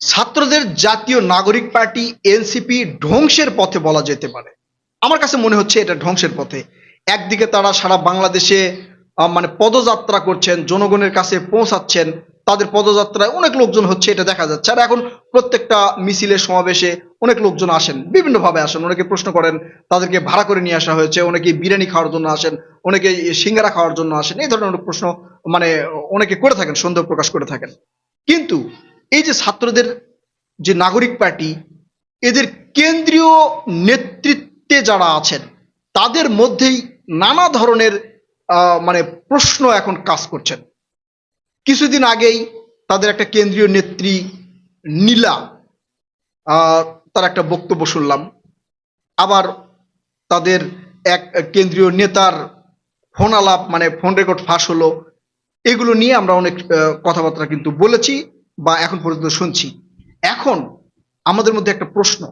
ছাত্রদের জাতীয় নাগরিক পার্টি এনসিপি ধ্বংসের পথে বলা যেতে পারে। আমার কাছে মনে হচ্ছে এটা ধ্বংসের পথে। একদিকে তারা সারা বাংলাদেশে মানে পদযাত্রা করছেন, জনগণের কাছে পৌঁছাচ্ছেন, তাদের পদযাত্রায় অনেক লোকজন হচ্ছে, এটা দেখা যাচ্ছে। আর এখন প্রত্যেকটা মিছিলের সমাবেশে অনেক লোকজন আসেন, বিভিন্নভাবে আসেন। অনেকে প্রশ্ন করেন, তাদেরকে ভাড়া করে নিয়ে আসা হয়েছে, অনেকে বিরিয়ানি খাওয়ার জন্য আসেন, অনেকে সিঙ্গারা খাওয়ার জন্য আসেন, এই ধরনের প্রশ্ন মানে অনেকে করে থাকেন, সন্দেহ প্রকাশ করে থাকেন। কিন্তু এই যে ছাত্রদের যে নাগরিক পার্টি, এদের কেন্দ্রীয় নেতৃত্বে যারা আছেন, তাদের মধ্যেই নানা ধরনের মানে প্রশ্ন এখন কাজ করছেন কিছুদিন আগেই তাদের একটা কেন্দ্রীয় নেত্রী নীলা তার একটা বক্তব্য শুনলাম। আবার তাদের এক কেন্দ্রীয় নেতার ফোন আলাপ মানে ফোন রেকর্ড ফাঁস হলো, এগুলো নিয়ে আমরা অনেক কথাবার্তা কিন্তু বলেছি। বা এখন পর্যন্ত শুনছি। এখন আমাদের মধ্যে একটা প্রশ্ন।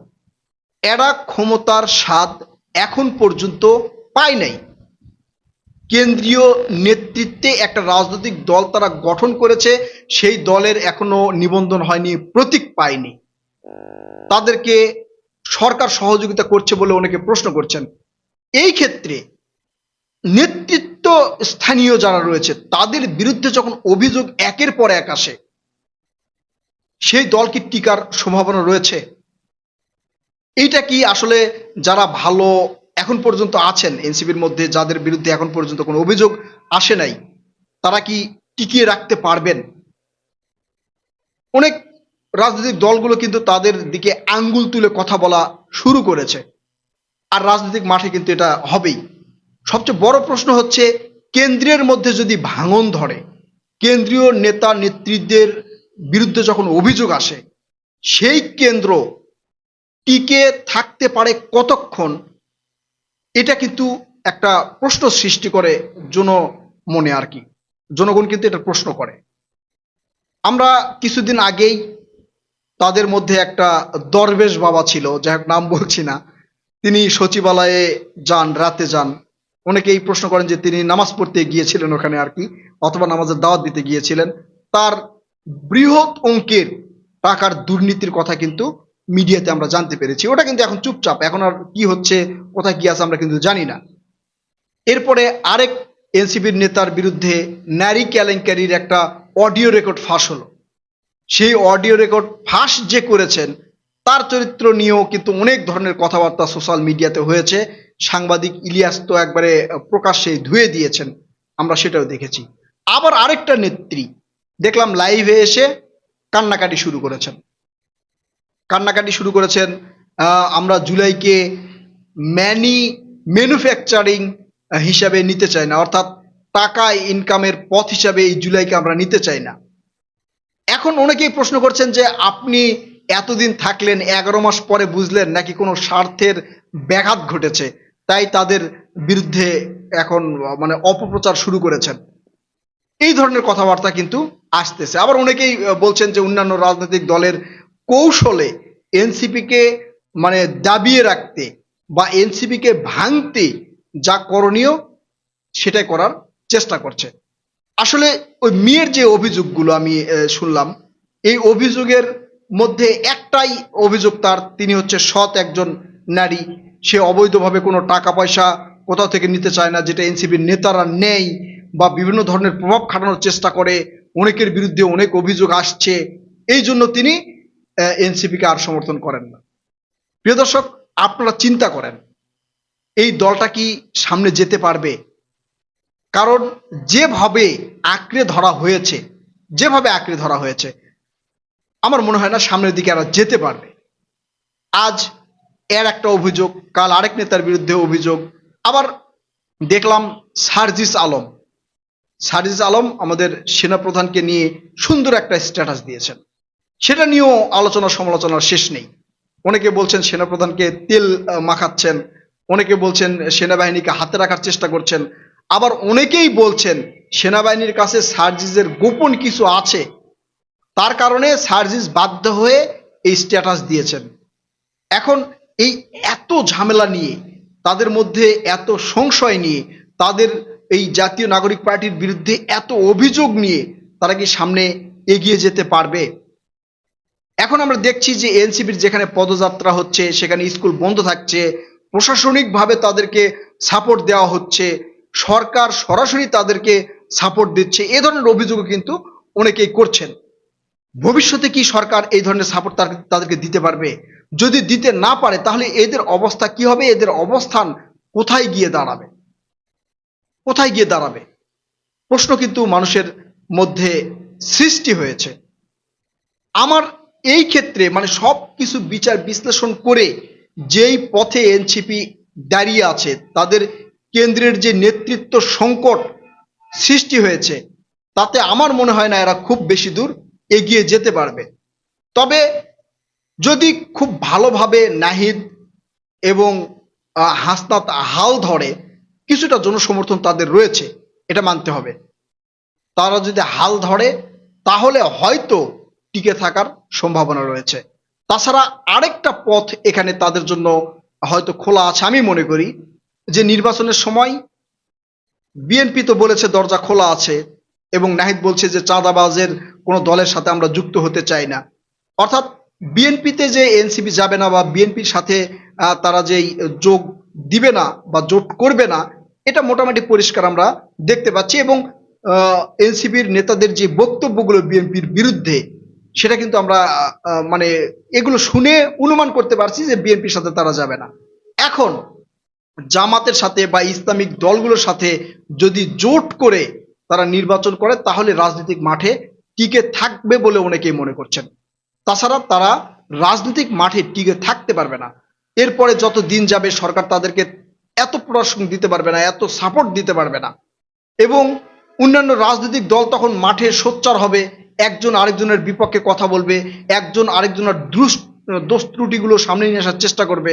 এরা ক্ষমতার স্বাদ এখন পর্যন্ত পায় নাই। কেন্দ্রীয় নেতৃত্বে একটা রাজনৈতিক দল তারা গঠন করেছে, সেই দলের এখনও নিবন্ধন হয়নি, প্রতীক পায়নি। তাদেরকে সরকার সহযোগিতা করছে বলে অনেকে প্রশ্ন করছেন। এই ক্ষেত্রে নেতৃত্ব স্থানীয় যারা রয়েছে, তাদের বিরুদ্ধে যখন অভিযোগ একের পর এক আসে সেই দল কি টিকার সম্ভাবনা রয়েছে। এইটা কি আসলে যারা ভালো এখন পর্যন্ত আছেন এনসিপির মধ্যে, যাদের বিরুদ্ধে এখন পর্যন্ত কোনো অভিযোগ আসে নাই, তারা কি টিকিয়ে রাখতে পারবেন? অনেক রাজনৈতিক দলগুলো কিন্তু তাদের দিকে আঙ্গুল তুলে কথা বলা শুরু করেছে। আর রাজনৈতিক মাঠে কিন্তু এটা হবেই। সবচেয়ে বড় প্রশ্ন হচ্ছে, কেন্দ্রের মধ্যে যদি ভাঙন ধরে, কেন্দ্রীয় নেতা নেতৃত্বের বিরুদ্ধে যখন অভিযোগ আসে, সেই কেন্দ্র টিকে থাকতে পারে কতক্ষণ, এটা কিন্তু একটা প্রশ্ন সৃষ্টি করে জন মনে আর কি। জনগণ কিন্তু এটা প্রশ্ন করে। আমরা কিছুদিন আগেই তাদের মধ্যে একটা দরবেশ বাবা ছিল, যাই হোক নাম বলছি না, তিনি সচিবালয়ে যান, রাতে যান। অনেকে এই প্রশ্ন করেন যে তিনি নামাজ পড়তে গিয়েছিলেন ওখানে আর কি, অথবা নামাজের দাওয়াত দিতে গিয়েছিলেন। তার বৃহৎ অঙ্কের টাকার দুর্নীতির কথা কিন্তু মিডিয়াতে আমরা জানতে পেরেছি। ওটা কিন্তু এখন চুপচাপ। এখন আর কি হচ্ছে, কোথায় কি আছে আমরা কিন্তু জানি না। এরপরে আরেক এনসিপির নেতার বিরুদ্ধে নারী কেলেঙ্কারির একটা অডিও রেকর্ড ফাঁস হলো। সেই অডিও রেকর্ড ফাঁস যে করেছেন, তার চরিত্র নিয়েও কিন্তু অনেক ধরনের কথাবার্তা সোশ্যাল মিডিয়াতে হয়েছে। সাংবাদিক ইলিয়াস তো একবারে প্রকাশ্যে ধুয়ে দিয়েছেন, আমরা সেটাও দেখেছি। আবার আরেকটা নেত্রী দেখলাম লাইভে এসে কান্নাকাটি শুরু করেছেন। কান্নাকাটি শুরু করেছেন আমরা জুলাইকে ম্যানি ম্যানুফ্যাকচারিং হিসাবে নিতে চাই না, অর্থাৎ টাকা ইনকামের পথ হিসাবে এই জুলাইকে আমরা নিতে চাই না। এখন অনেকেই প্রশ্ন করছেন যে আপনি এতদিন থাকলেন, এগারো মাস পরে বুঝলেন নাকি কোনো স্বার্থের ব্যাঘাত ঘটেছে, তাই তাদের বিরুদ্ধে এখন মানে অপপ্রচার শুরু করেছেন। এই ধরনের কথাবার্তা কিন্তু আসতেছে। আবার অনেকেই বলছেন যে অন্যান্য রাজনৈতিক দলের কৌশলে এনসিপিকে মানে দাবিয়ে রাখতে বা এনসিপিকে ভাঙতে যা করণীয় সেটাই করার চেষ্টা করছে। আসলে ওই মেয়ের যে অভিযোগগুলো আমি শুনলাম, এই অভিযোগের মধ্যে একটাই অভিযোগ তার, তিনি হচ্ছে সৎ একজন নারী। সে অবৈধভাবে কোনো টাকা পয়সা কোথাও থেকে নিতে চায় না, যেটা এনসিপির নেতারা নেই বা বিভিন্ন ধরনের প্রভাব খাটানোর চেষ্টা করে, অনেকের বিরুদ্ধে অনেক অভিযোগ আসছে, এই জন্য তিনি এনসিপিকে আর সমর্থন করেন না। প্রিয় দর্শক, আপনারা চিন্তা করেন, এই দলটা কি সামনে যেতে পারবে? কারণ যেভাবে আঁকড়ে ধরা হয়েছে, যেভাবে আঁকড়ে ধরা হয়েছে, আমার মনে হয় না সামনের দিকে এরা যেতে পারবে। আজ এর একটা অভিযোগ, কাল আরেক নেতার বিরুদ্ধে অভিযোগ, আবার দেখলাম সার্জিস আলম সার্জিস আলম আমাদের সেনাপ্রধানকে নিয়ে সুন্দর একটা স্ট্যাটাস দিয়েছেন। সেটা নিয়েও আলোচনা সমালোচনার শেষ নেই। অনেকে বলছেন সেনাপ্রধানকে তেল মাখাচ্ছেন, অনেকে বলছেন সেনাবাহিনীকে হাতে রাখার চেষ্টা করছেন। আবার অনেকেই বলছেন সেনাবাহিনীর কাছে সার্জিসের গোপন কিছু আছে। তার কারণে সার্জিস বাধ্য হয়ে এই স্ট্যাটাস দিয়েছেন। এখন এই এত ঝামেলা নিয়ে, তাদের মধ্যে এত সংশয় নিয়ে, তাদের এই জাতীয় নাগরিক পার্টির বিরুদ্ধে এত অভিযোগ নিয়ে তারা কি সামনে এগিয়ে যেতে পারবে? এখন আমরা দেখছি যে এনসিপির যেখানে পদযাত্রা হচ্ছে, সেখানে স্কুল বন্ধ থাকছে, প্রশাসনিকভাবে তাদেরকে সাপোর্ট দেওয়া হচ্ছে, সরকার সরাসরি তাদেরকে সাপোর্ট দিচ্ছে, এ ধরনের অভিযোগও কিন্তু অনেকেই করছেন। ভবিষ্যতে কি সরকার এই ধরনের সাপোর্ট তাদেরকে দিতে পারবে? যদি দিতে না পারে, তাহলে এদের অবস্থা কি হবে? এদের অবস্থান কোথায় গিয়ে দাঁড়াবে? কোথায় গিয়ে দাঁড়াবে? প্রশ্ন কিন্তু মানুষের মধ্যে সৃষ্টি হয়েছে। আমার এই ক্ষেত্রে মানে সব কিছু বিচার বিশ্লেষণ করে যেই পথে এনসিপি দাঁড়িয়ে আছে, তাদের কেন্দ্রের যে নেতৃত্ব সংকট সৃষ্টি হয়েছে, তাতে আমার মনে হয় না এরা খুব বেশি দূর এগিয়ে যেতে পারবে। তবে যদি খুব ভালোভাবে নাহিদ এবং হাসনাত হাল ধরে কিছুটা জনসমর্থন তাদের রয়েছে, এটা মানতে হবে। তারা যদি হাল ধরে, তাহলে হয়তো টিকে থাকার সম্ভাবনা রয়েছে। তাছাড়া আরেকটা পথ এখানে তাদের জন্য হয়তো খোলা আছে আমি মনে করি, যে নির্বাচনের সময় বিএনপি তো বলেছে দরজা খোলা আছে, এবং নাহিদ বলছে যে চাঁদাবাজের কোনো দলের সাথে আমরা যুক্ত হতে চাই না। অর্থাৎ বিএনপিতে যে এনসিপি যাবে না বা বিএনপির সাথে তারা যেই যোগ দিবে না বা জোট করবে না এটা মোটামুটি পরিষ্কার আমরা দেখতে পাচ্ছি এবং এনসিপির নেতাদের যে বক্তব্যগুলো বিএনপির বিরুদ্ধে, সেটা কিন্তু আমরা মানে এগুলো শুনে অনুমান করতে পারছি যে বিএনপির সাথে তারা যাবে না। এখন, জামাতের সাথে বা ইসলামিক দলগুলোর সাথে যদি জোট করে তারা নির্বাচন করে, তাহলে রাজনৈতিক মাঠে টিকে থাকবে বলে অনেকেই মনে করছেন। তাছাড়া তারা রাজনৈতিক মাঠে টিকে থাকতে পারবে না। এরপরে যত দিন যাবে সরকার তাদেরকে এত প্রশ্ন দিতে পারবে না, এত সাপোর্ট দিতে পারবে না। এবং অন্যান্য রাজনৈতিক দল তখন মাঠে সোচ্চার হবে, একজন আরেকজনের বিপক্ষে কথা বলবে, একজন আরেকজনের দুষ, দোষ ত্রুটিগুলো সামনে নিয়ে আসার চেষ্টা করবে।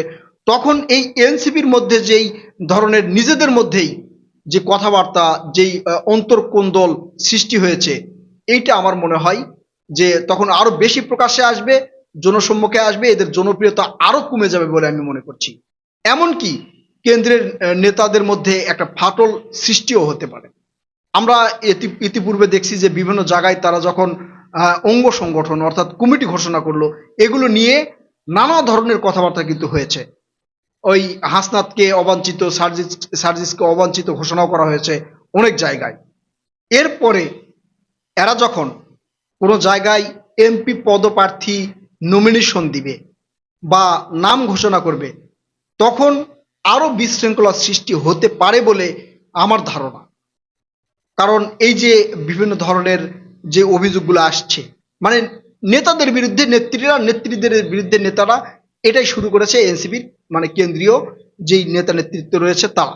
তখন এই এনসিপির মধ্যে যেই ধরনের নিজেদের মধ্যেই যে কথাবার্তা, যেই অন্তর্কোন্দল সৃষ্টি হয়েছে, এইটা আমার মনে হয় যে তখন আরও বেশি প্রকাশ্যে আসবে, জনসম্মুখে আসবে, এদের জনপ্রিয়তা আরও কমে যাবে বলে আমি মনে করছি। এমনকি কেন্দ্রের নেতাদের মধ্যে একটা ফাটল সৃষ্টিও হতে পারে। আমরা ইতি- ইতিপূর্বে দেখছি যে বিভিন্ন জায়গায় তারা যখন অঙ্গ সংগঠন অর্থাৎ কমিটি ঘোষণা করল, এগুলো নিয়ে নানা ধরনের কথাবার্তা কিন্তু হয়েছে। ওই হাসনাতকে অবাঞ্ছিত, সার্জিস, সার্জিসকে অবাঞ্ছিত ঘোষণাও করা হয়েছে অনেক জায়গায়। এরপরে এরা যখন কোনো জায়গায় এমপি পদপ্রার্থী নমিনেশন দিবে বা নাম ঘোষণা করবে, তখন আরও বিশৃঙ্খলার সৃষ্টি হতে পারে বলে আমার ধারণা। কারণ এই যে বিভিন্ন ধরনের যে অভিযোগগুলো আসছে মানে নেতাদের বিরুদ্ধে নেত্রীরা, নেত্রীদের বিরুদ্ধে নেতারা এটাই শুরু করেছে এনসিপির মানে কেন্দ্রীয় যেই নেতা নেতৃত্ব রয়েছে তারা।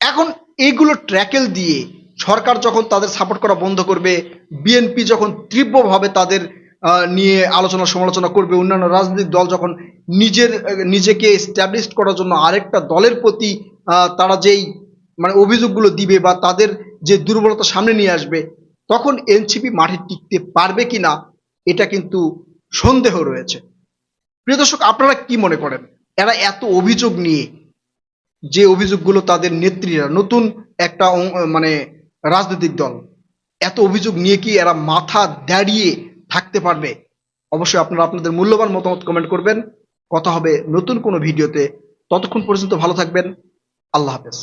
এখন এইগুলো ট্র্যাকেল দিয়ে সরকার যখন তাদের সাপোর্ট করা বন্ধ করবে, বিএনপি যখন তীব্রভাবে তাদের নিয়ে আলোচনা, সমালোচনা করবে অন্যান্য রাজনৈতিক দল যখন নিজের, নিজেকে স্ট্যাবলিশ করার জন্য আরেকটা দলের প্রতি তারা যেই মানে অভিযোগগুলো দিবে বা তাদের যে দুর্বলতা সামনে নিয়ে আসবে, তখন এনসিপি মাঠে টিকতে পারবে কিনা, এটা কিন্তু সন্দেহ রয়েছে। প্রিয় দর্শক, আপনারা কি মনে করেন? এরা এত অভিযোগ নিয়ে, যে অভিযোগগুলো তাদের নেত্রীরা, নতুন একটা মানে রাজনৈতিক দল, এত অভিযোগ নিয়ে কি এরা মাথা দাঁড়িয়ে থাকতে পারবে। অবশ্যই আপনারা আপনাদের মূল্যবান মতামত কমেন্ট করবেন। কথা হবে নতুন কোনো ভিডিওতে। ততক্ষণ পর্যন্ত ভালো থাকবেন। আল্লাহ হাফেজ।